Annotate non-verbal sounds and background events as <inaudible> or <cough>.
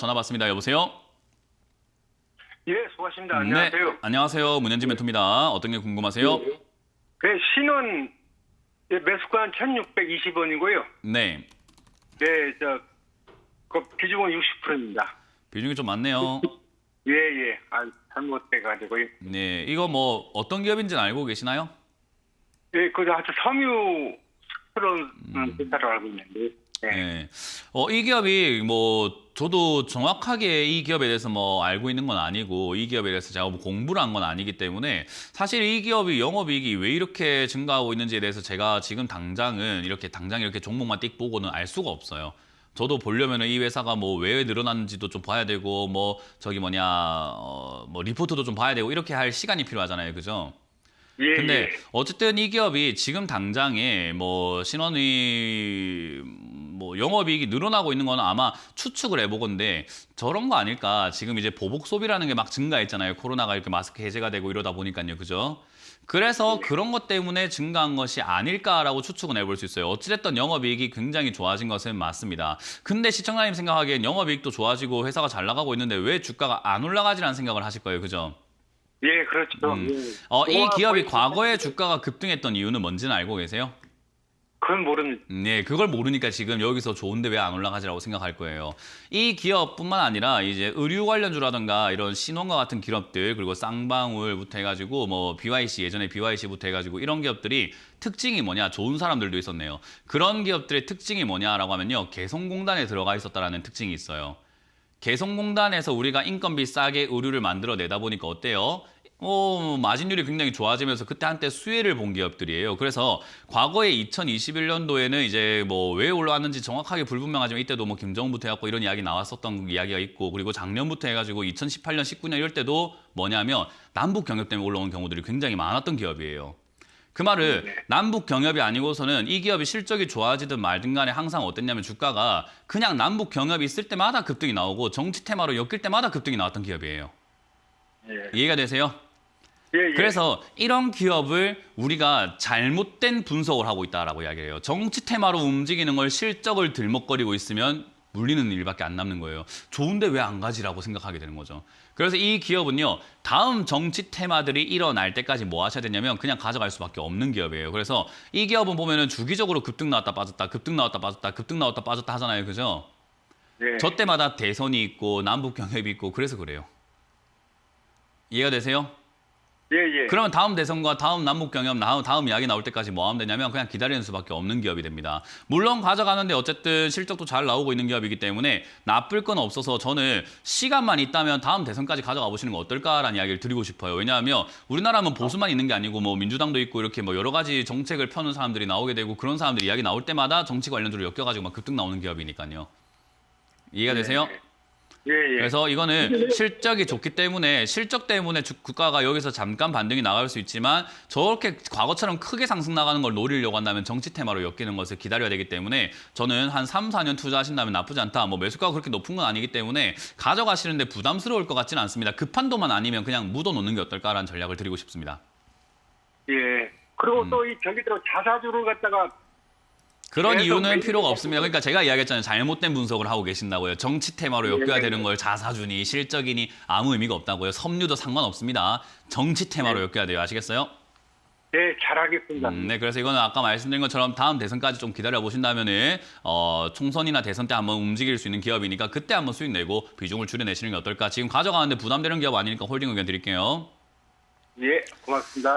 전화 받습니다. 여보세요? 예, 수고하십니다. 안녕하세요. 네, 안녕하세요. 문현지 멘토입니다. 어떤 게 궁금하세요? 그 신원 예, 매수가 1,620원이고요. 네. 네, 저 그 비중은 60%입니다. 비중이 좀 많네요. 예, 예. 아, 잘못돼 가지고요. 네. 이거 뭐 어떤 기업인지는 알고 계시나요? 예, 그저 하여튼 섬유 그런 음. 회사로 알고 있는데. 예. 네. 어, 이 기업이 뭐 저도 정확하게 이 기업에 대해서 뭐 알고 있는 건 아니고 이 기업에 대해서 제가 뭐 공부를 한 건 아니기 때문에 사실 이 기업이 영업이익이 왜 이렇게 증가하고 있는지에 대해서 제가 지금 당장은 이렇게 당장 이렇게 종목만 띡 보고는 알 수가 없어요. 저도 보려면 이 회사가 뭐 왜 늘어났는지도 좀 봐야 되고 뭐 저기 뭐냐 어, 뭐 리포트도 좀 봐야 되고 이렇게 할 시간이 필요하잖아요. 그죠? 예, 근데 예. 어쨌든 이 기업이 지금 당장에 뭐 신원이 뭐 영업이익이 늘어나고 있는 건 아마 추측을 해보건데 저런 거 아닐까? 지금 이제 보복 소비라는 게 막 증가했잖아요. 코로나가 이렇게 마스크 해제가 되고 이러다 보니까요. 그죠? 그래서 그런 것 때문에 증가한 것이 아닐까라고 추측은 해볼 수 있어요. 어찌됐든 영업이익이 굉장히 좋아진 것은 맞습니다. 근데 시청자님 생각하기엔 영업이익도 좋아지고 회사가 잘 나가고 있는데 왜 주가가 안 올라가지라는 생각을 하실 거예요. 그죠? 예, 그렇죠. 음. 예. 어, 이 기업이 과거에 주가가 급등했던 이유는 뭔지는 알고 계세요? 그건 모릅니다. 네, 그걸 모르니까 지금 여기서 좋은데 왜 안 올라가지라고 생각할 거예요. 이 기업뿐만 아니라 이제 의류 관련주라든가 이런 신원과 같은 기업들 그리고 쌍방울부터 해가지고 뭐 BYC 예전에 BYC부터 해가지고 이런 기업들이 특징이 뭐냐 좋은 사람들도 있었네요. 그런 기업들의 특징이 뭐냐라고 하면요 개성공단에 들어가 있었다라는 특징이 있어요. 개성공단에서 우리가 인건비 싸게 의류를 만들어 내다 보니까 어때요? 어, 마진율이 굉장히 좋아지면서 그때 한때 수혜를 본 기업들이에요. 그래서 과거에 2021년도에는 이제 뭐 왜 올라왔는지 정확하게 불분명하지만 이때도 뭐 김정은부터 해갖고 이런 이야기 나왔었던 이야기가 있고 그리고 작년부터 해가지고 2018년, 19년 이럴 때도 뭐냐면 남북 경협 때문에 올라온 경우들이 굉장히 많았던 기업이에요. 그 말을 남북 경협이 아니고서는 이 기업이 실적이 좋아지든 말든 간에 항상 어땠냐면 주가가 그냥 남북 경협이 있을 때마다 급등이 나오고 정치 테마로 엮일 때마다 급등이 나왔던 기업이에요. 예. 이해가 되세요? 예, 예. 그래서 이런 기업을 우리가 잘못된 분석을 하고 있다라고 이야기해요. 정치 테마로 움직이는 걸 실적을 들먹거리고 있으면 물리는 일밖에 안 남는 거예요. 좋은데 왜 안 가지라고 생각하게 되는 거죠. 그래서 이 기업은요, 다음 정치 테마들이 일어날 때까지 뭐 하셔야 되냐면 그냥 가져갈 수밖에 없는 기업이에요. 그래서 이 기업은 보면은 주기적으로 급등 나왔다 빠졌다, 급등 나왔다 빠졌다, 급등 나왔다 빠졌다 하잖아요. 그죠? 예. 저 때마다 대선이 있고 남북 경협이 있고 그래서 그래요. 이해가 되세요? 예, 예. 그러면 다음 대선과 다음 남북 경협, 다음, 다음 이야기 나올 때까지 뭐 하면 되냐면 그냥 기다리는 수밖에 없는 기업이 됩니다. 물론 가져가는데 어쨌든 실적도 잘 나오고 있는 기업이기 때문에 나쁠 건 없어서 저는 시간만 있다면 다음 대선까지 가져가 보시는 거 어떨까라는 이야기를 드리고 싶어요. 왜냐하면 우리나라는 보수만 있는 게 아니고 뭐 민주당도 있고 이렇게 뭐 여러 가지 정책을 펴는 사람들이 나오게 되고 그런 사람들이 이야기 나올 때마다 정치 관련주로 엮여가지고 막 급등 나오는 기업이니까요. 이해가 되세요? 예, 예. 그래서 이거는 <laughs> 실적이 좋기 때문에 실적 때문에 주- 국가가 여기서 잠깐 반등이 나갈 수 있지만 저렇게 과거처럼 크게 상승 나가는 걸 노리려고 한다면 정치 테마로 엮이는 것을 기다려야 되기 때문에 저는 한 3, 4년 투자하신다면 나쁘지 않다. 뭐 매수가가 그렇게 높은 건 아니기 때문에 가져가시는데 부담스러울 것 같지는 않습니다. 급한도만 아니면 그냥 묻어 놓는 게 어떨까라는 전략을 드리고 싶습니다. 예. 그리고 음. 또이 저기 들어 자사주를 갖다가 그런 이유는 필요가 없습니다. 그러니까 제가 이야기했잖아요. 잘못된 분석을 하고 계신다고요. 정치 테마로 엮여야 예. 되는 걸 자사주니 실적이니 아무 의미가 없다고요. 섬유도 상관없습니다. 정치 테마로 엮여야 돼요. 아시겠어요? 예, 잘하겠습니다. 음, 네, 그래서 이거는 아까 말씀드린 것처럼 다음 대선까지 좀 기다려 보신다면은 어, 총선이나 대선 때 한번 움직일 수 있는 기업이니까 그때 한번 수익 내고 비중을 줄여내시는 게 어떨까? 지금 가져가는데 부담되는 기업 아니니까 홀딩 의견 드릴게요. 예, 고맙습니다.